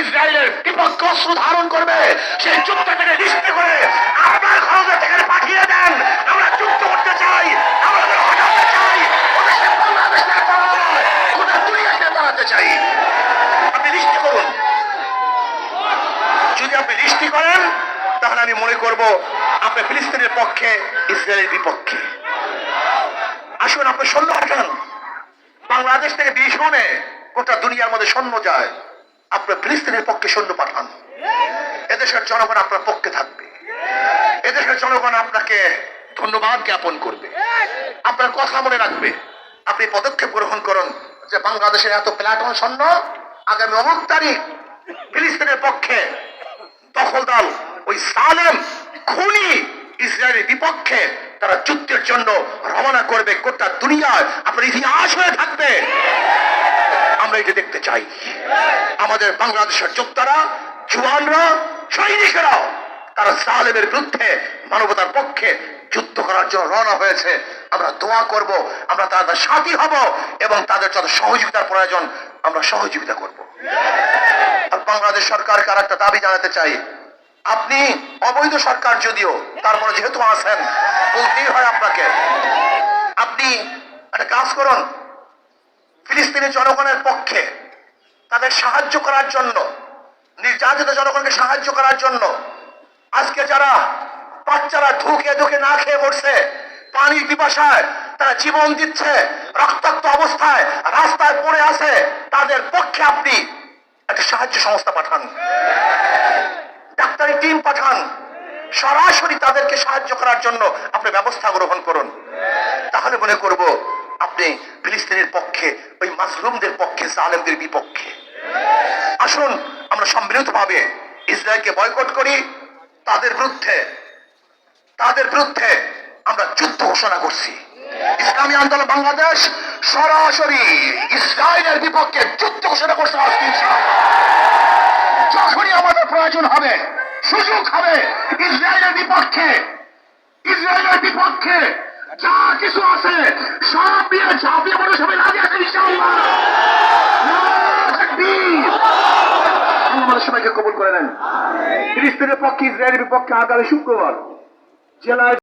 ইসরায়েলের বিপক্ষ অস্ত্র ধারণ করবে। সেই যুদ্ধটাকে লিস্টে করে আপনার খরচে থেকে পাঠিয়ে দেন। আমরা যুদ্ধ করতে চাই বাংলাদেশ থেকে যদি আপনি লিস্টি করেন, তাহলে আমি মনে করব আপনি ফিলিস্তিনের পক্ষে, ইসরায়েলের বিপক্ষে। আসুন, আপনি সৈন্য পাঠান। বাংলাদেশ থেকে ভীষণে গোটা দুনিয়ার মধ্যে সৈন্য যায়। আপনার ফিলিস্তিনের পক্ষে সৈন্য পাঠান। এদেশের জনগণ আপনার পক্ষে থাকবে। এদেশের জনগণ আপনাকে ধন্যবাদ জ্ঞাপন করবে। আপনার কথা মনে রাখবে। আপনি পদক্ষেপ গ্রহণ করুন যে বাংলাদেশের এত প্ল্যাটন সৈন্য আগামী অমুক তারিখ ফিলিস্তিনের পক্ষে দখলদার ওই সালেম খুনি ইসরায়েলের বিপক্ষে তারা যুদ্ধের জন্য রওনা করবে গোটা দুনিয়ায়। আপনার ইতিহাস হয়ে থাকবে। আমরা এটা দেখতে চাই, আমাদের বাংলাদেশের যোদ্ধারা জুয়ানরা সৈনিকেরা তারা সালেমের বিরুদ্ধে মানবতার পক্ষে যুদ্ধ করার জন্য রওনা হয়েছে। আমরা দোয়া করব, আমরা তাদের সাথী হব এবং তাদের যত সহযোগিতার প্রয়োজন, আমরা সহযোগিতা করব। আর বাংলাদেশ সরকারকে আর একটা দাবি জানাতে চাই। আপনি অবৈধ সরকার যদিও তারপরে যেহেতু আছেন, বলতেই হয় আপনাকে। আপনি একটা কাজ করুন ফিলিস্তিনি জনগণের পক্ষে তাদের সাহায্য করার জন্য, নির্যাতিত জনগণকে সাহায্য করার জন্য আজকে যারা বাচ্চারা ধুকে ধুকে না খেয়ে মরছে পানি পিপাসায় তারা জীবন দিচ্ছে, রক্তাক্ত অবস্থায় রাস্তায় পড়ে আছে, তাদের পক্ষে আপনি একটা সাহায্য সংস্থা পাঠান। ডাক্তারি টিম পাঠান। সরাসরি তাদেরকে সাহায্য করার জন্য আপনি ব্যবস্থা গ্রহণ করুন। তাহলে মনে করব আপনি ফিলিস্তিনের পক্ষে, ওই মাসরুমদের পক্ষে, জালেমদের বিপক্ষে। আসুন, আমরা সম্মিলিত ভাবে ইসরায়েলকে বয়কট করি। তাদের বিরুদ্ধে তাদের বিরুদ্ধে আমরা যুদ্ধ ঘোষণা করছি। ইসলামী আন্দোলন বাংলাদেশ সরাসরি ইসরায়েলের বিপক্ষে যুদ্ধ ঘোষণা করছে যখনই আমাদের প্রয়োজন হবে, সুযোগ হবে, ইসরায়েলের বিপক্ষে ইসরায়েলের বিপক্ষে যা কিছু আছে, সব দিয়ে ঝাঁপিয়ে পড়ে সবাই রাজি আছে, ইনশাআল্লাহ। সবাইকে কবুল করে নেন। ফিলিস্তিনের পক্ষে, ইসরায়েলের বিপক্ষে আগামী শুক্রবার জেলায়